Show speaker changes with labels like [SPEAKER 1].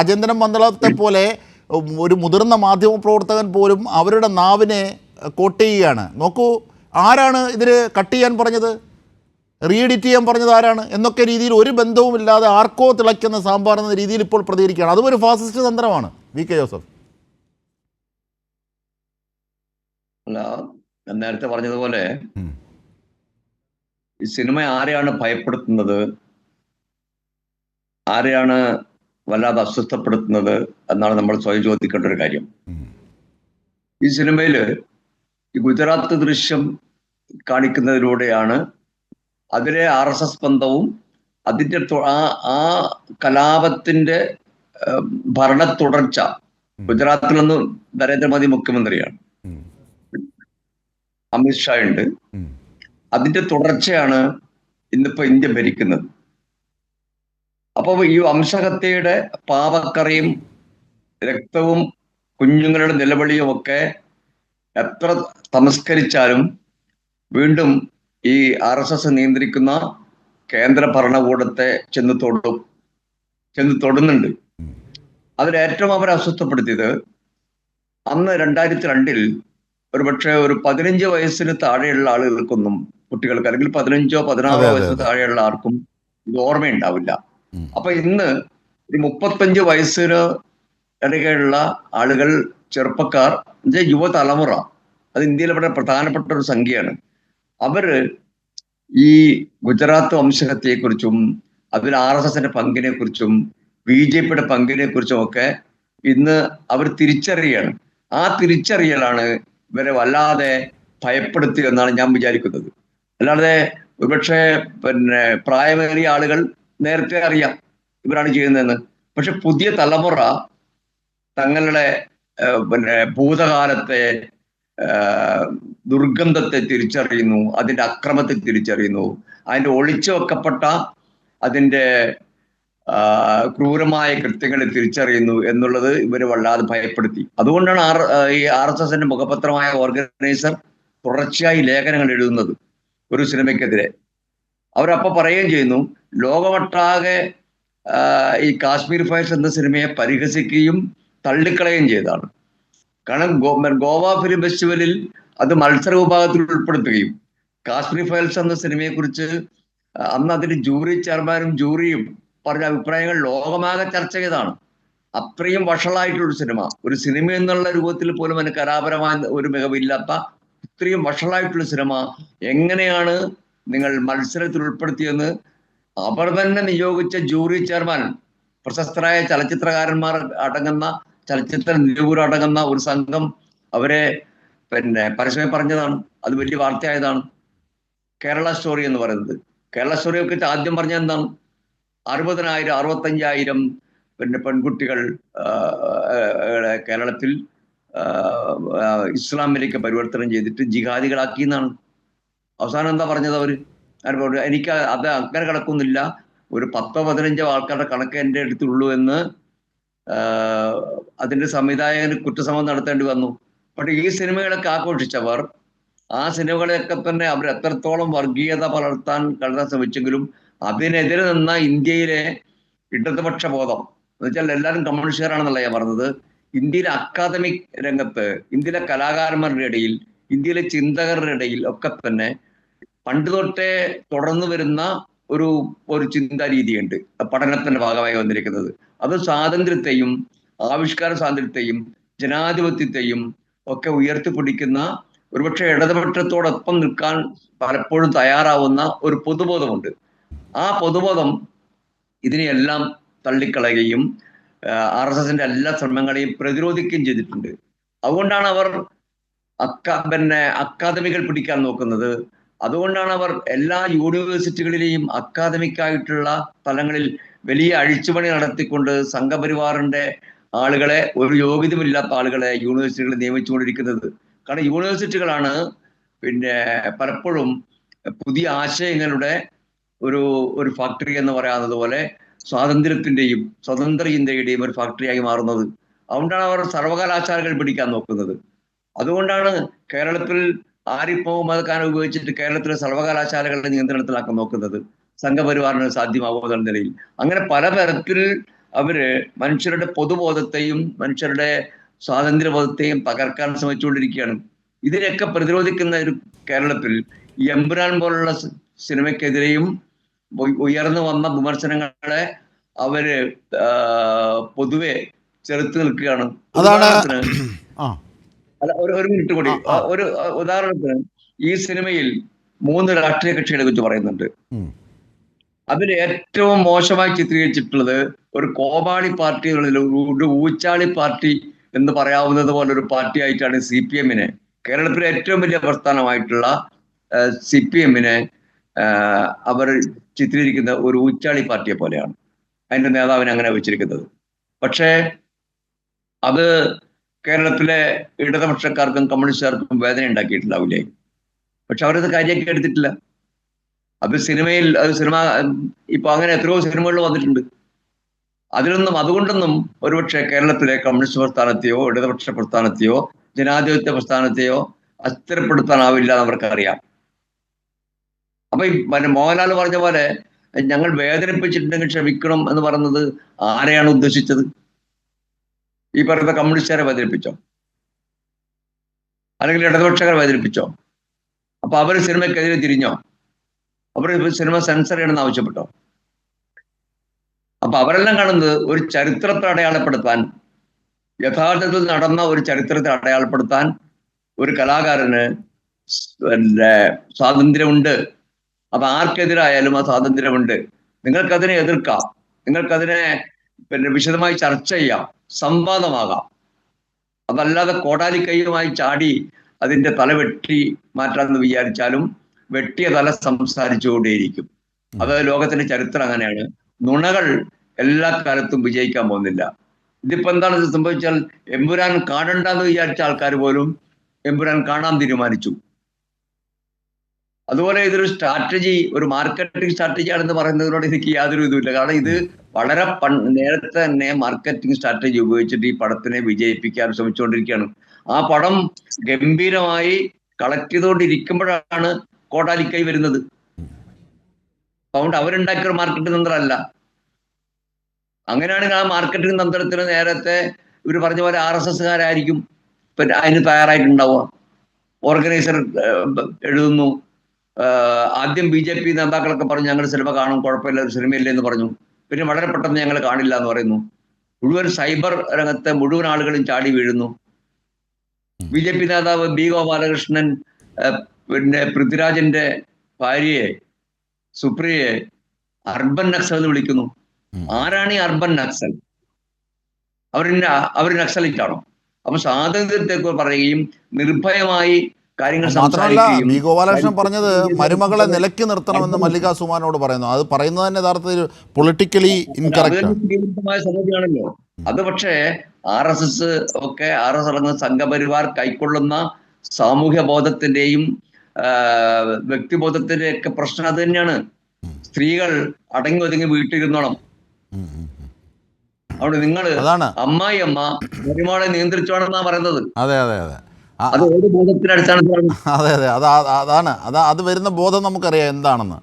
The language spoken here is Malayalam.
[SPEAKER 1] അജന്തനം മന്ദളത്തെ പോലെ ഒരു മുതിർന്ന മാധ്യമ പ്രവർത്തകൻ പോലും അവരുടെ നാവിനെ കോട്ട് ചെയ്യുകയാണ്. നോക്കൂ ആരാണ് ഇതിന് കട്ട് ചെയ്യാൻ പറഞ്ഞത്? റീഎഡിറ്റ് ചെയ്യാൻ പറഞ്ഞത് ആരാണ്? എന്നൊക്കെ രീതിയിൽ ഒരു ബന്ധവുമില്ലാതെ ആർക്കോ തിളയ്ക്കുന്ന സാമ്പാർ എന്ന രീതിയിൽ ഇപ്പോൾ പ്രതികരിക്കുകയാണ്. അതും ഒരു ഫാസിസ്റ്റ് തന്ത്രമാണ്. V K Joseph.
[SPEAKER 2] നേരത്തെ പറഞ്ഞതുപോലെ ഈ സിനിമ ആരെയാണ് ഭയപ്പെടുത്തുന്നത്? ആരെയാണ് വല്ലാതെ അസ്വസ്ഥപ്പെടുത്തുന്നത് എന്നാണ് നമ്മൾ സ്വയം ചോദിക്കേണ്ട ഒരു കാര്യം. ഈ സിനിമയിൽ ഈ ഗുജറാത്ത് ദൃശ്യം കാണിക്കുന്നതിലൂടെയാണ് അതിലെ ആർ എസ് എസ് ബന്ധവും അതിന്റെ ആ ആ കലാപത്തിന്റെ ഏഹ്, ഭരണ തുടർച്ച ഗുജറാത്തിൽ നിന്ന് നരേന്ദ്രമോദി മുഖ്യമന്ത്രിയാണ്. അമിത്ഷാ ഉണ്ട്.
[SPEAKER 1] അതിന്റെ
[SPEAKER 2] അതിന്റെ തുടർച്ചയാണ് ഇന്നിപ്പോ ഇന്ത്യ ഭരിക്കുന്നത്. അപ്പൊ ഈ വംശഹത്യയുടെ പാപക്കറയും രക്തവും കുഞ്ഞുങ്ങളുടെ നിലവിളിയും ഒക്കെ എത്ര തമസ്കരിച്ചാലും വീണ്ടും ഈ ആർ എസ് എസ് നിയന്ത്രിക്കുന്ന കേന്ദ്ര ഭരണകൂടത്തെ ചെന്ന് തൊടും ചെന്ന് തൊടുന്നുണ്ട് അതിലേറ്റവും അവരെ അസ്വസ്ഥപ്പെടുത്തിയത് അന്ന് രണ്ടായിരത്തി രണ്ടിൽ ഒരുപക്ഷെ ഒരു പതിനഞ്ച് വയസ്സിന് താഴെയുള്ള ആളുകൾക്കൊന്നും കുട്ടികൾക്ക് അല്ലെങ്കിൽ പതിനഞ്ചോ പതിനാറോ വയസ്സിന് താഴെയുള്ള ആർക്കും ഇത് ഓർമ്മയുണ്ടാവില്ല. അപ്പൊ ഇന്ന് ഒരു മുപ്പത്തഞ്ച് വയസ്സിന് ഇടയ്ക്കുള്ള ആളുകൾ ചെറുപ്പക്കാർ യുവതലമുറ അത് ഇന്ത്യയിലെ വളരെ പ്രധാനപ്പെട്ട ഒരു സംഖ്യയാണ്. അവർ ഈ ഗുജറാത്ത് വംശഹത്യയെക്കുറിച്ചും അതിൽ ആർ എസ് എസിന്റെ പങ്കിനെ കുറിച്ചും ബി ജെ പിയുടെ പങ്കിനെ കുറിച്ചും ഒക്കെ ഇന്ന് അവർ തിരിച്ചറിയാണ്. ആ തിരിച്ചറിയലാണ് ഇവരെ വല്ലാതെ ഭയപ്പെടുത്തി എന്നാണ് ഞാൻ വിചാരിക്കുന്നത്. അല്ലാതെ ഒരുപക്ഷെ പിന്നെ പ്രായമേറിയ ആളുകൾ നേരത്തെ അറിയാം ഇവരാണ് ചെയ്യുന്നതെന്ന്. പക്ഷെ പുതിയ തലമുറ തങ്ങളുടെ പിന്നെ ഭൂതകാലത്തെ ദുർഗന്ധത്തെ തിരിച്ചറിയുന്നു അതിന്റെ അക്രമത്തെ തിരിച്ചറിയുന്നു. അതിന്റെ ഒളിച്ചു വെക്കപ്പെട്ട അതിന്റെ ക്രൂരമായ കൃത്യങ്ങളെ തിരിച്ചറിയുന്നു എന്നുള്ളത് ഇവരെ വല്ലാതെ ഭയപ്പെടുത്തി. അതുകൊണ്ടാണ് ആർ ഈ ആർ എസ് എസിന്റെ മുഖപത്രമായ ഓർഗനൈസർ തുടർച്ചയായി ലേഖനങ്ങൾ എഴുതുന്നത് ഒരു സിനിമയ്ക്കെതിരെ. അവരപ്പോൾ പറയുകയും ചെയ്യുന്നു ലോകമൊട്ടാകെ ഈ കാശ്മീർ ഫയൽസ് എന്ന സിനിമയെ പരിഹസിക്കുകയും തള്ളിക്കളയുകയും ചെയ്തതാണ്. കാരണം ഗോവ ഫിലിം ഫെസ്റ്റിവലിൽ അത് മത്സര വിഭാഗത്തിൽ ഉൾപ്പെടുത്തുകയും കാശ്മീർ ഫയൽസ് എന്ന സിനിമയെ കുറിച്ച് അന്ന് അതിന് ജൂറി ചെയർമാനും ജൂറിയും പറഞ്ഞ അഭിപ്രായങ്ങൾ ലോകമാകെ ചർച്ച ചെയ്താണ് അത്രയും വഷളായിട്ടുള്ള സിനിമ. ഒരു സിനിമ എന്നുള്ള രൂപത്തിൽ പോലും അതിന് കലാപരമായ ഒരു മികവില്ലാത്ത ഇത്രയും വഷളായിട്ടുള്ള സിനിമ എങ്ങനെയാണ് നിങ്ങൾ മത്സരത്തിൽ ഉൾപ്പെടുത്തിയെന്ന് അവർ തന്നെ നിയോഗിച്ച ജൂറി ചെയർമാൻ പ്രശസ്തരായ ചലച്ചിത്രകാരന്മാർ അടങ്ങുന്ന ചലച്ചിത്ര നിരൂപർ അടങ്ങുന്ന ഒരു സംഘം അവരെ പിന്നെ പരസ്യമായി പറഞ്ഞതാണ്. അത് വലിയ വാർത്തയായതാണ്. കേരള സ്റ്റോറി എന്ന് പറയുന്നത്. കേരള സ്റ്റോറിയെ കുറിച്ച് ആദ്യം പറഞ്ഞ എന്താണ്? അറുപതിനായിരം അറുപത്തഞ്ചായിരം പിന്നെ പെൺകുട്ടികൾ കേരളത്തിൽ ഇസ്ലാമിലേക്ക് പരിവർത്തനം ചെയ്തിട്ട് ജിഹാദികളാക്കി എന്നാണ്. അവസാനം എന്താ പറഞ്ഞത് അവർ? അവർ എനിക്ക് അത് അങ്ങനെ കിടക്കുന്നില്ല ഒരു പത്തോ പതിനഞ്ചോ ആൾക്കാരുടെ കണക്ക് എന്റെ അടുത്തുള്ളൂ എന്ന് അതിന്റെ സംവിധായകന് കുറ്റസമ്മതം നടത്തേണ്ടി വന്നു. പക്ഷെ ഈ സിനിമകളൊക്കെ ആഘോഷിച്ചവർ ആ സിനിമകളെയൊക്കെ തന്നെ അവർ എത്രത്തോളം വർഗീയത പലർത്താൻ കടത്താൻ ശ്രമിച്ചെങ്കിലും അതിനെതിരെ നിന്ന ഇന്ത്യയിലെ ഇടതുപക്ഷ ബോധം എന്ന് വെച്ചാൽ എല്ലാവരും കമ്മ്യൂണിസ്റ്റുകാരാണെന്നല്ല ഞാൻ പറഞ്ഞത്. ഇന്ത്യയിലെ അക്കാദമിക് രംഗത്ത് ഇന്ത്യയിലെ കലാകാരന്മാരുടെ ഇടയിൽ ഇന്ത്യയിലെ ചിന്തകരുടെ ഇടയിൽ ഒക്കെ തന്നെ പണ്ട് തൊട്ടേ തുടർന്നു വരുന്ന ഒരു ഒരു ചിന്താ രീതിയുണ്ട് പഠനത്തിന്റെ ഭാഗമായി വന്നിരിക്കുന്നത്. അത് സ്വാതന്ത്ര്യത്തെയും ആവിഷ്കാര സ്വാതന്ത്ര്യത്തെയും ജനാധിപത്യത്തെയും ഒക്കെ ഉയർത്തിപ്പിടിക്കുന്ന ഒരുപക്ഷെ ഇടതുപക്ഷത്തോടൊപ്പം നിൽക്കാൻ പലപ്പോഴും തയ്യാറാവുന്ന ഒരു പൊതുബോധമുണ്ട്. ആ പൊതുബോധം ഇതിനെയെല്ലാം തള്ളിക്കളയുകയും ആർ എസ് എസിന്റെ എല്ലാ ശ്രമങ്ങളെയും പ്രതിരോധിക്കുകയും ചെയ്തിട്ടുണ്ട്. അതുകൊണ്ടാണ് അവർ അക്കാ പിന്നെ അക്കാദമികൾ പിടിക്കാൻ നോക്കുന്നത്. അതുകൊണ്ടാണ് അവർ എല്ലാ യൂണിവേഴ്സിറ്റികളിലെയും അക്കാദമിക് ആയിട്ടുള്ള തലങ്ങളിൽ വലിയ അഴിച്ചുപണി നടത്തിക്കൊണ്ട് സംഘപരിവാറിന്റെ ആളുകളെ ഒരു യോഗ്യതമില്ലാത്ത ആളുകളെ യൂണിവേഴ്സിറ്റികളിൽ നിയമിച്ചുകൊണ്ടിരിക്കുന്നത്. കാരണം യൂണിവേഴ്സിറ്റികളാണ് പിന്നെ പലപ്പോഴും പുതിയ ആശയങ്ങളുടെ ഒരു ഒരു ഫാക്ടറി എന്ന് പറയാവുന്നത് പോലെ സ്വാതന്ത്ര്യത്തിന്റെയും സ്വതന്ത്ര ചിന്തയുടെയും ഒരു ഫാക്ടറിയായി മാറുന്നത്. അതുകൊണ്ടാണ് അവർ സർവകലാശാലകൾ പിടിക്കാൻ നോക്കുന്നത്. അതുകൊണ്ടാണ് കേരളത്തിൽ ആരിഫ് മുഹമ്മദ് ഉപയോഗിച്ചിട്ട് കേരളത്തിലെ സർവകലാശാലകളുടെ നിയന്ത്രണത്തിലാക്കാൻ നോക്കുന്നത് സംഘപരിവാറിന് സാധ്യമാവുന്ന നിലയിൽ. അങ്ങനെ പലതരത്തിൽ അവർ മനുഷ്യരുടെ പൊതുബോധത്തെയും മനുഷ്യരുടെ സ്വാതന്ത്ര്യബോധത്തെയും തകർക്കാൻ ശ്രമിച്ചുകൊണ്ടിരിക്കുകയാണ്. ഇതിനെയൊക്കെ പ്രതിരോധിക്കുന്ന ഒരു കേരളത്തിൽ ഈ എമ്പുരാൻ പോലുള്ള സിനിമയ്ക്കെതിരെയും ഉയർന്നു വന്ന വിമർശനങ്ങളെ അവർ പൊതുവെ ചെറുത്ത് നിൽക്കുകയാണ്.
[SPEAKER 1] അതാണ്
[SPEAKER 2] അല്ല ഒരു ഒരു മിനിറ്റ് കൂടി. ഒരു ഉദാഹരണത്തിന് ഈ സിനിമയിൽ മൂന്ന് രാഷ്ട്രീയ കക്ഷികളെ കുറിച്ച് പറയുന്നുണ്ട്. അതിൽ ഏറ്റവും മോശമായി ചിത്രീകരിച്ചിട്ടുള്ളത് ഒരു കോമാളി പാർട്ടി എന്നുള്ളതിൽ ഒരു ഊച്ചാളി പാർട്ടി എന്ന് പറയാവുന്നത് പോലെ ഒരു പാർട്ടി ആയിട്ടാണ് സി പി എമ്മിനെ. കേരളത്തിലെ ഏറ്റവും വലിയ പ്രസ്ഥാനമായിട്ടുള്ള സി പി എമ്മിനെ അവർ ചിത്രീകരിക്കുന്ന ഒരു ഊച്ചാളി പാർട്ടിയെ പോലെയാണ്. അതിന്റെ നേതാവിനെ അങ്ങനെ വെച്ചിരിക്കുന്നത്. പക്ഷേ അത് കേരളത്തിലെ ഇടതുപക്ഷക്കാർക്കും കമ്മ്യൂണിസ്റ്റുകാർക്കും വേദന ഉണ്ടാക്കിയിട്ടുണ്ടാവില്ലേ? പക്ഷെ അവരത് കാര്യമാക്കി എടുത്തിട്ടില്ല. അത് സിനിമയിൽ അത് സിനിമ ഇപ്പൊ അങ്ങനെ എത്രയോ സിനിമകൾ വന്നിട്ടുണ്ട്. അതിലൊന്നും അതുകൊണ്ടൊന്നും ഒരുപക്ഷെ കേരളത്തിലെ കമ്മ്യൂണിസ്റ്റ് പ്രസ്ഥാനത്തെയോ ഇടതുപക്ഷ പ്രസ്ഥാനത്തെയോ ജനാധിപത്യ പ്രസ്ഥാനത്തെയോ അസ്ഥിരപ്പെടുത്താനാവില്ല എന്ന് അവർക്കറിയാം. അപ്പൊ ഈ മോഹൻലാൽ പറഞ്ഞ പോലെ ഞങ്ങൾ വേദനിപ്പിച്ചിട്ടുണ്ടെങ്കിൽ ക്ഷമിക്കണം എന്ന് പറയുന്നത് ആരെയാണ് ഉദ്ദേശിച്ചത്? ഈ പറയുന്ന കമ്മ്യൂണിസ്റ്റുകാരെ വേദനിപ്പിച്ചോ? അല്ലെങ്കിൽ ഇടതുപക്ഷക്കാരെ വേദനിപ്പിച്ചോ? അപ്പൊ അവർ സിനിമയ്ക്കെതിരെ തിരിഞ്ഞോ? അവർ സിനിമ സെൻസർ ചെയ്യണമെന്ന് ആവശ്യപ്പെട്ടോ? അപ്പൊ അവരെല്ലാം കാണുന്നത് ഒരു ചരിത്രത്തെ അടയാളപ്പെടുത്താൻ യഥാർത്ഥത്തിൽ നടന്ന ഒരു ചരിത്രത്തെ അടയാളപ്പെടുത്താൻ ഒരു കലാകാരന് പിന്നെ സ്വാതന്ത്ര്യമുണ്ട്. അത് ആർക്കെതിരായാലും ആ സ്വാതന്ത്ര്യമുണ്ട്. നിങ്ങൾക്കതിനെ എതിർക്കാം. നിങ്ങൾക്കതിനെ പിന്നെ വിശദമായി ചർച്ച ചെയ്യാം. സംവാദമാകാം. അതല്ലാതെ കോടാലി കൈയുമായി ചാടി അതിന്റെ തല വെട്ടി മാറ്റാമെന്ന് വിചാരിച്ചാലും വെട്ടിയ തല സംസാരിച്ചുകൊണ്ടേയിരിക്കും അത് ലോകത്തിന്റെ ചരിത്രം അങ്ങനെയാണ്. നുണകൾ എല്ലാ കാലത്തും വിജയിക്കാൻ പോകുന്നില്ല. ഇതിപ്പോ എന്താണ് സംഭവിച്ചാൽ എമ്പുരാൻ കാണണ്ടെന്ന് വിചാരിച്ച ആൾക്കാർ പോലും എമ്പുരാൻ കാണാൻ തീരുമാനിച്ചു. അതുപോലെ ഇതൊരു സ്ട്രാറ്റജി ഒരു മാർക്കറ്റിംഗ് സ്ട്രാറ്റജി ആണെന്ന് പറയുന്നതിനോട് എനിക്ക് യാതൊരു ഇതുമില്ല. കാരണം ഇത് വളരെ നേരത്തെ തന്നെ മാർക്കറ്റിംഗ് സ്ട്രാറ്റജി ഉപയോഗിച്ചിട്ട് ഈ പടത്തിനെ വിജയിപ്പിക്കാൻ ശ്രമിച്ചുകൊണ്ടിരിക്കുകയാണ്. ആ പടം ഗംഭീരമായി കളക്ട് ചെയ്തുകൊണ്ടിരിക്കുമ്പോഴാണ് കോടാലിക്കൈ വരുന്നത്. അതുകൊണ്ട് അവരുണ്ടാക്കിയ മാർക്കറ്റ് തന്ത്രമല്ല. അങ്ങനെയാണെങ്കിൽ ആ മാർക്കറ്റിംഗ് തന്ത്രത്തിന് നേരത്തെ ഇവർ പറഞ്ഞ പോലെ ആർ എസ് എസ്കാരായിരിക്കും പിന്നെ അതിന് തയ്യാറായിട്ടുണ്ടാവുക. ഓർഗനൈസർ എഴുതുന്നു. ആദ്യം ബി ജെ പി നേതാക്കളൊക്കെ പറഞ്ഞു ഞങ്ങൾ സിനിമ കാണും കുഴപ്പമില്ല ഒരു സിനിമയില്ലേ എന്ന് പറഞ്ഞു. പിന്നെ വളരെ പെട്ടെന്ന് ഞങ്ങൾ കാണില്ല എന്ന് പറയുന്നു. മുഴുവൻ സൈബർ രംഗത്തെ മുഴുവൻ ആളുകളും ചാടി വീഴുന്നു. ബി ജെ പി നേതാവ് ബി ഗോപാലകൃഷ്ണൻ പിന്നെ പൃഥ്വിരാജിന്റെ ഭാര്യയെ സുപ്രിയയെ അർബൻ നക്സൽ എന്ന് വിളിക്കുന്നു. ആരാണ് ഈ അർബൻ നക്സൽ? അവരിന്റെ അവർ നക്സലിറ്റ് ആണോ അപ്പൊ സ്വാതന്ത്ര്യത്തെ പറയുകയും നിർഭയമായി കാര്യങ്ങൾ
[SPEAKER 1] മാത്രമല്ല
[SPEAKER 2] വി
[SPEAKER 1] ബി ഗോപാലകൃഷ്ണൻ പറഞ്ഞത് മരുമകളെ നിലയ്ക്ക് നിർത്തണമെന്ന് മല്ലിക സുമാനോട് പറയുന്നു. അത് പറയുന്നത് തന്നെ യഥാർത്ഥത്തിൽ പൊളിറ്റിക്കലി ഇൻകറക്റ്റ്
[SPEAKER 2] സംഗതിയാണല്ലോ. അത് പക്ഷേ ആർ എസ് എസ് ഒക്കെ ആർ എസ് അടങ്ങുന്ന സംഘപരിവാർ കൈക്കൊള്ളുന്ന സാമൂഹ്യ ബോധത്തിന്റെയും വ്യക്തിബോധത്തിന്റെ ഒക്കെ പ്രശ്നം അത് തന്നെയാണ്. സ്ത്രീകൾ അടങ്ങി ഒതുങ്ങി വീട്ടിലിരുന്നോണം. അതുകൊണ്ട്
[SPEAKER 1] അതാണ്.
[SPEAKER 2] അമ്മായി അമ്മ പെരുമാളെ നിയന്ത്രിച്ചോണെന്നാ പറയുന്നത്.
[SPEAKER 1] അതെ അതെ അതെ.
[SPEAKER 2] അത്.
[SPEAKER 1] അതെ അത് അതാണ്. അത് അത് വരുന്ന ബോധം നമുക്കറിയാം എന്താണെന്ന്.